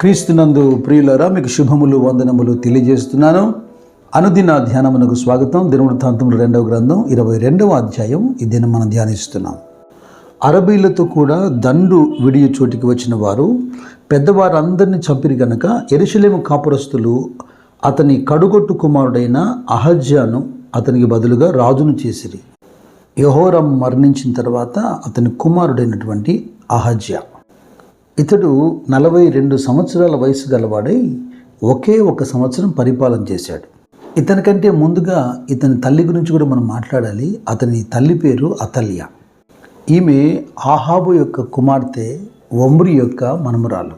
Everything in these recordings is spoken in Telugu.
క్రీస్తునందు ప్రియులరా మీకు శుభములు వందనములు తెలియజేస్తున్నాను. అనుదిన ధ్యానమునకు స్వాగతం. దినవృత్తాంతములు రెండవ గ్రంథం ఇరవై రెండవ అధ్యాయం. ఈ దినం మనం ధ్యానిస్తున్నాం. అరబీలతో కూడా దండు విడియ చోటికి వచ్చిన వారు పెద్దవారందరినీ చంపిరి గనక ఎరుషలేము కాపురస్తులు అతని కడుగొట్టు కుమారుడైన అహజ్యాను అతనికి బదులుగా రాజును చేసిరి. యహోరం మరణించిన తర్వాత అతని కుమారుడైనటువంటి అహజ్య. ఇతడు నలభై రెండు సంవత్సరాల వయసు గలవాడై ఒకే ఒక సంవత్సరం పరిపాలన చేశాడు. ఇతనికంటే ముందుగా ఇతని తల్లి గురించి కూడా మనం మాట్లాడాలి. అతని తల్లి పేరు అతల్య. ఈమె ఆహాబు యొక్క కుమార్తె ఒమ్రి యొక్క మనమురాలు.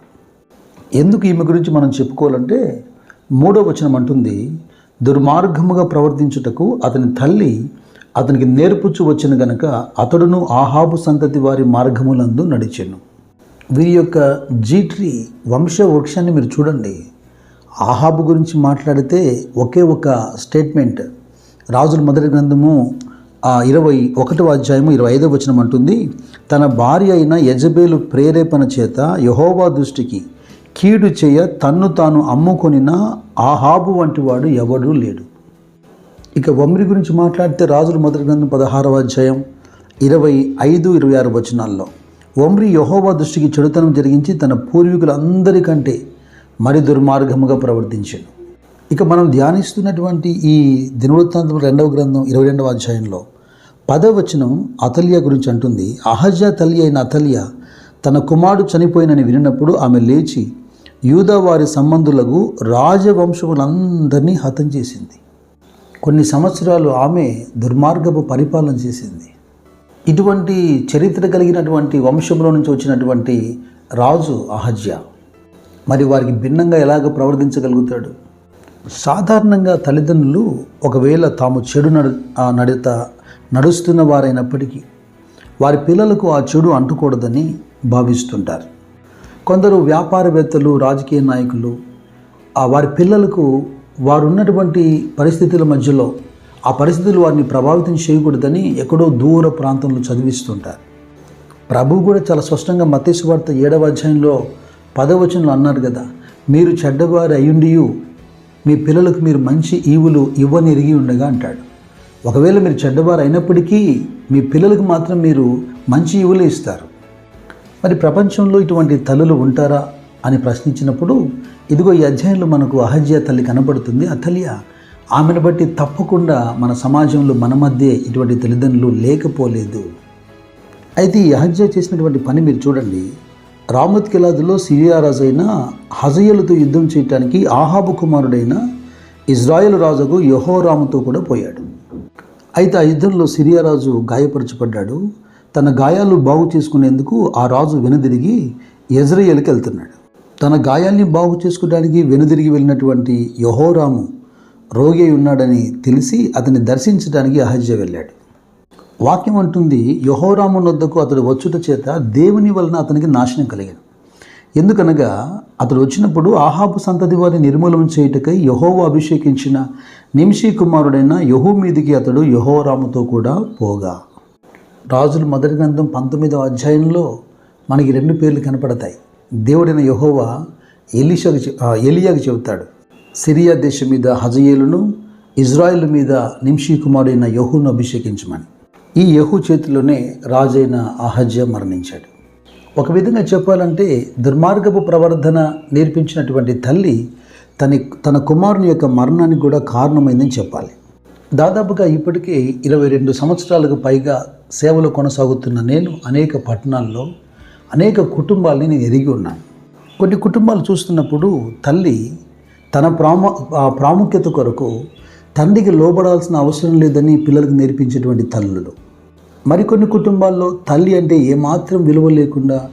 ఎందుకు ఈమె గురించి మనం చెప్పుకోవాలంటే మూడో వచనం అంటుంది దుర్మార్గముగా ప్రవర్తించుటకు అతని తల్లి అతనికి నేర్పుచ్చు వచ్చిన గనక అతడును ఆహాబు సంతతి వారి మార్గములందు నడిచెను. వీరి యొక్క జీట్రీ వంశ వృక్షాన్ని మీరు చూడండి. ఆహాబు గురించి మాట్లాడితే ఒకే ఒక స్టేట్మెంట్. రాజుల మొదటి గ్రంథము ఆ ఇరవై ఒకటవ అధ్యాయము ఇరవై ఐదవ వచనం అంటుంది తన భార్య అయిన యజబేలు ప్రేరేపణ చేత యహోవా దృష్టికి కీడు చేయ తన్ను తాను అమ్ముకొనిన ఆహాబు వంటి వాడు ఎవడూ లేడు. ఇక వమ్రి గురించి మాట్లాడితే రాజుల మొదటి గ్రంథం పదహారవ అధ్యాయం ఇరవై ఐదు ఇరవై ఆరు వచనాల్లో. వమ్రి యహోవా దృష్టికి చెడుతనం జరిగించి తన పూర్వీకులందరికంటే మరి దుర్మార్గముగా ప్రవర్తించాడు. ఇక మనం ధ్యానిస్తున్నటువంటి ఈ దినవృత్తాంతం రెండవ గ్రంథం ఇరవై రెండవ అధ్యాయంలో పదవచనం అతల్య గురించి అంటుంది. అహజ తల్లి అయిన అతల్య తన కుమారుడు చనిపోయినని వినినప్పుడు ఆమె లేచి యూదా వారి సంబంధులకు రాజవంశములందరినీ హతం చేసింది. కొన్ని సంవత్సరాలు ఆమె దుర్మార్గపు పరిపాలన చేసింది. ఇటువంటి చరిత్ర కలిగినటువంటి వంశంలో నుంచి వచ్చినటువంటి రాజు అహజ్య మరి వారికి భిన్నంగా ఎలాగ ప్రవర్తించగలుగుతాడు? సాధారణంగా తల్లిదండ్రులు ఒకవేళ తాము చెడు నడు నడత నడుస్తున్న వారైనప్పటికీ వారి పిల్లలకు ఆ చెడు అంటుకూడదని భావిస్తుంటారు. కొందరు వ్యాపారవేత్తలు రాజకీయ నాయకులు వారి పిల్లలకు వారు ఉన్నటువంటి పరిస్థితుల మధ్యలో ఆ పరిస్థితులు వారిని ప్రభావితం చేయకూడదని ఎక్కడో దూర ప్రాంతంలో చదివిస్తుంటారు. ప్రభు కూడా చాలా స్పష్టంగా మతేశ్వార్త ఏడవ అధ్యాయంలో పదవచనంలో అన్నారు కదా మీరు చెడ్డవారు అయ్యుండియు మీ పిల్లలకు మీరు మంచి ఈవులు ఇవ్వనిరిగి ఉండగా అంటాడు. ఒకవేళ మీరు చెడ్డవారు అయినప్పటికీ మీ పిల్లలకు మాత్రం మీరు మంచి ఈవులు ఇస్తారు. మరి ప్రపంచంలో ఇటువంటి తల్లులు ఉంటారా? అని ప్రశ్నించినప్పుడు ఇదిగో ఈ అధ్యాయంలో మనకు అహజ్య తల్లి కనబడుతుంది. అతల్య ఆమెను బట్టి తప్పకుండా మన సమాజంలో మన మధ్య ఇటువంటి తల్లిదండ్రులు లేకపోలేదు. అయితే ఈ అహజ్య చేసినటువంటి పని మీరు చూడండి. రామత్ కిలాదులో సిరియా రాజు అయిన హజయలతో యుద్ధం చేయటానికి ఆహాబు కుమారుడైన ఇజ్రాయెల్ రాజుకు యహోరాముతో కూడా పోయాడు. అయితే ఆ యుద్ధంలో సిరియా రాజు గాయపరచబడ్డాడు. తన గాయాలు బాగు చేసుకునేందుకు ఆ రాజు వెనుదిరిగి యజ్రయేల్కి వెళ్తున్నాడు. తన గాయాల్ని బాగు చేసుకోవడానికి వెనుదిరిగి వెళ్ళినటువంటి యహోరాము రోగి ఉన్నాడని తెలిసి అతన్ని దర్శించడానికి అహజ్య వెళ్ళాడు. వాక్యం అంటుంది యహోరాము వద్దకు అతడు వచ్చుట చేత దేవుని వలన అతనికి నాశనం కలిగాడు ఎందుకనగా అతడు వచ్చినప్పుడు ఆహాబు సంతతి వారిని నిర్మూలన చేయుటకై యహోవ అభిషేకించిన నిమిషీ కుమారుడైన యహూ మీదికి అతడు యహోరాముతో కూడా పోగా. రాజుల మొదటి గ్రంథం పంతొమ్మిదవ అధ్యాయంలో మనకి రెండు పేర్లు కనపడతాయి. దేవుడైన యహోవా ఎలిషకు ఎలియాకు చెబుతాడు. సిరియా దేశం మీద హజయేలును ఇజ్రాయిల్ మీద నింషీ కుమారుడైన యహూను అభిషేకించమని. ఈ యహూ చేతిలోనే రాజైన అహజ్య మరణించాడు. ఒక విధంగా చెప్పాలంటే దుర్మార్గపు ప్రవర్ధన నేర్పించినటువంటి తల్లి తన తన కుమారుని యొక్క మరణానికి కూడా కారణమైందని చెప్పాలి. దాదాపుగా ఇప్పటికే ఇరవై రెండు సంవత్సరాలకు పైగా సేవలు కొనసాగుతున్న నేను అనేక పట్టణాల్లో అనేక కుటుంబాలని నేను ఎరిగి ఉన్నాను. కొన్ని కుటుంబాలు చూస్తున్నప్పుడు తల్లి తన ప్రాము ఆ ప్రాముఖ్యత కొరకు తండ్రికి లోబడాల్సిన అవసరం లేదని పిల్లలకు నేర్పించేటువంటి తల్లులు. మరికొన్ని కుటుంబాల్లో తల్లి అంటే ఏమాత్రం విలువ లేకుండా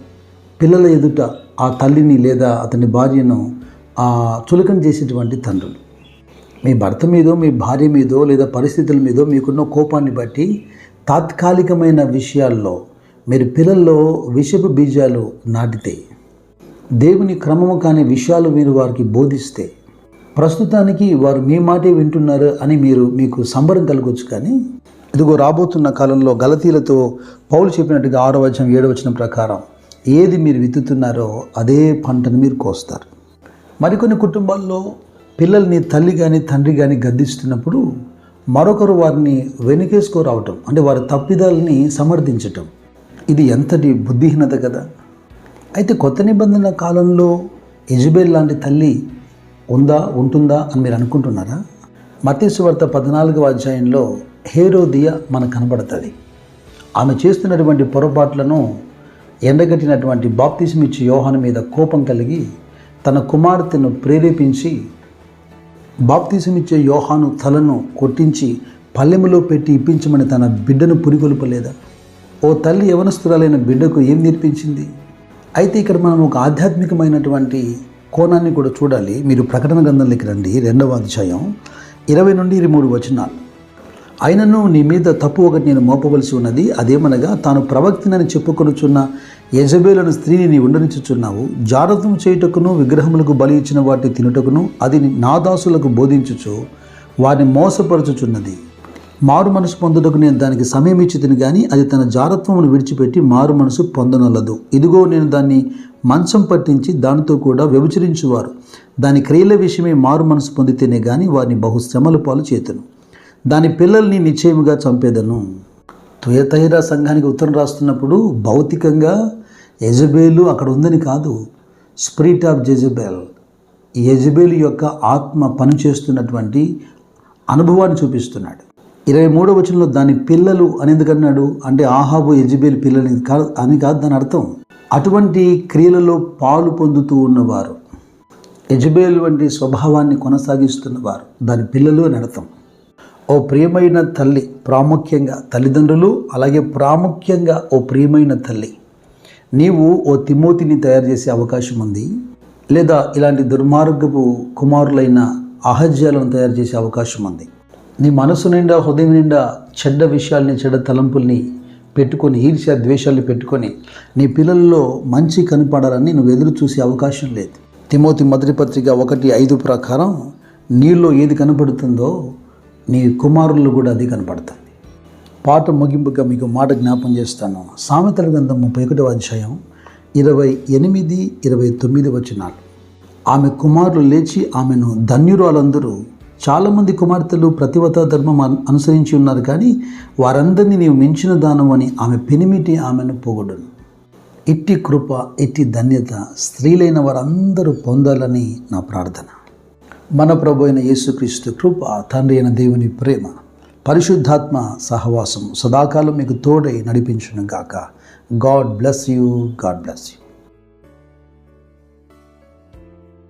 పిల్లల ఎదుట ఆ తల్లిని లేదా అతని భార్యను ఆ చులకన చేసేటువంటి తండ్రులు. మీ భర్త మీదో మీ భార్య మీదో లేదా పరిస్థితుల మీదో మీకున్న కోపాన్ని బట్టి తాత్కాలికమైన విషయాల్లో మీరు పిల్లల్లో విషపు బీజాలు నాటితే దేవుని క్రమము కాని విషయాలు మీరు వారికి బోధిస్తే ప్రస్తుతానికి వారు మీ మాటే వింటున్నారు అని మీరు మీకు సంబరం కలగొచ్చు కానీ ఇదిగో రాబోతున్న కాలంలో గలతీలతో పౌలు చెప్పినట్టుగా ఆరో వచనం ఏడో వచనం ప్రకారం ఏది మీరు విత్తుతున్నారో అదే పంటను మీరు కోస్తారు. మరికొన్ని కుటుంబాల్లో పిల్లల్ని తల్లి కానీ తండ్రి కానీ గద్దిస్తున్నప్పుడు మరొకరు వారిని వెనుకేసుకోరావటం అంటే వారి తప్పిదాలని సమర్థించటం ఇది ఎంతటి బుద్ధిహీనత కదా. అయితే కొత్త నిబంధన కాలంలో ఎజుబేల్ లాంటి తల్లి ఉందా ఉంటుందా అని మీరు అనుకుంటున్నారా? మతీశ్వార్త పద్నాలుగవ అధ్యాయంలో హేరోదియ మనకు కనబడుతుంది. ఆమె చేస్తున్నటువంటి పొరపాట్లను ఎండగట్టినటువంటి బాప్తిసం ఇచ్చే యోహాను మీద కోపం కలిగి తన కుమార్తెను ప్రేరేపించి బాప్తిసం ఇచ్చే యోహాను తలను కొట్టించి పల్లెములో పెట్టి ఇప్పించమని తన బిడ్డను పురికొల్పలేదా ఓ తల్లి యవనస్తురాలైన బిడ్డకు ఏం నేర్పించింది? అయితే ఇక్కడ మనం ఒక ఆధ్యాత్మికమైనటువంటి కోణాన్ని కూడా చూడాలి. మీరు ప్రకటన గ్రంథంలోకి రండి. రెండవ అధ్యాయం ఇరవై నుండి ఇరవై మూడు వచనాలు. అయినను నీ మీద తప్పు ఒకటి నేను మోపవలసి ఉన్నది. అదేమనగా తాను ప్రవక్తినని చెప్పుకొనుచున్న యజబేలను స్త్రీని నీ ఉండనిచ్చుచున్నావు. జారత్వం చేయుటకును విగ్రహములకు బలి ఇచ్చిన వాటిని తినుటకును అది నా దాసులకు బోధించుచు వారిని మోసపరచుచున్నది. మారు మనసు పొందుటకు నేను దానికి సమయం ఇచ్చితిని కానీ అది తన జారత్వమును విడిచిపెట్టి మారు మనసు పొందనలదు. ఇదిగో నేను దాన్ని మంచం పట్టించి దానితో కూడా వ్యభిచరించువారు. దాని క్రియల విషయమే మారు మనసు పొందితేనే కానీ వారిని బహుశ్రమల పాలు చేతును. దాని పిల్లల్ని నిశ్చయముగా చంపేదను. తుయతైరా సంఘానికి ఉత్తరం రాస్తున్నప్పుడు భౌతికంగా యజబేలు అక్కడ ఉందని కాదు. Spirit of Jezebel. యజబేలు యొక్క ఆత్మ పనిచేస్తున్నటువంటి అనుభవాన్ని చూపిస్తున్నాడు. ఇరవై మూడో వచనంలో దాని పిల్లలు అని ఎందుకన్నాడు అంటే ఆహాబు ఎజిబేల్ పిల్లలు కాదు అని కాదు దాని అర్థం. అటువంటి క్రియలలో పాలు పొందుతూ ఉన్నవారు యజబేలు వంటి స్వభావాన్ని కొనసాగిస్తున్నవారు దాని పిల్లలు అని అర్థం. ఓ ప్రియమైన తల్లి ప్రాముఖ్యంగా తల్లిదండ్రులు అలాగే ప్రాముఖ్యంగా ఓ ప్రియమైన తల్లి నీవు ఓ తిమోతిని తయారు చేసే అవకాశం ఉంది లేదా ఇలాంటి దుర్మార్గపు కుమారులైన అహజ్యాలను తయారు చేసే అవకాశం ఉంది. నీ మనసు నిండా హృదయం నిండా చెడ్డ విషయాల్ని చెడ్డ తలంపుల్ని పెట్టుకొని ఈర్ష్య ద్వేషాలు పెట్టుకొని నీ పిల్లల్లో మంచి కనపడాలని నువ్వు ఎదురు చూసే అవకాశం లేదు. తిమోతి మొదటి పత్రిక ఒకటి ఐదు ప్రకారం నీలో ఏది కనపడుతుందో నీ కుమారుల్లో కూడా అది కనపడుతుంది. పాట ముగింపుగా మీకు మాట జ్ఞాపం చేస్తాను. సామెతల గ్రంథం ముప్పై ఒకటో అధ్యాయం ఇరవై ఎనిమిది ఇరవై తొమ్మిది వచనాలు. ఆమె కుమారులు లేచి ఆమెను ధన్యురాలందరూ చాలామంది కుమార్తెలు ప్రతివత ధర్మం అనుసరించి ఉన్నారు కానీ వారందరినీ నీవు మించిన దానం అని ఆమె పెనిమిటి ఆమెను పొగడును ఇట్టి కృప ఇట్టి ధన్యత స్త్రీలైన వారందరూ పొందాలని నా ప్రార్థన. మన ప్రభు అయిన యేసుక్రీస్తు కృప తండ్రి అయిన దేవుని ప్రేమ పరిశుద్ధాత్మ సహవాసం సదాకాలం మీకు తోడై నడిపించును గాక God bless you God bless you.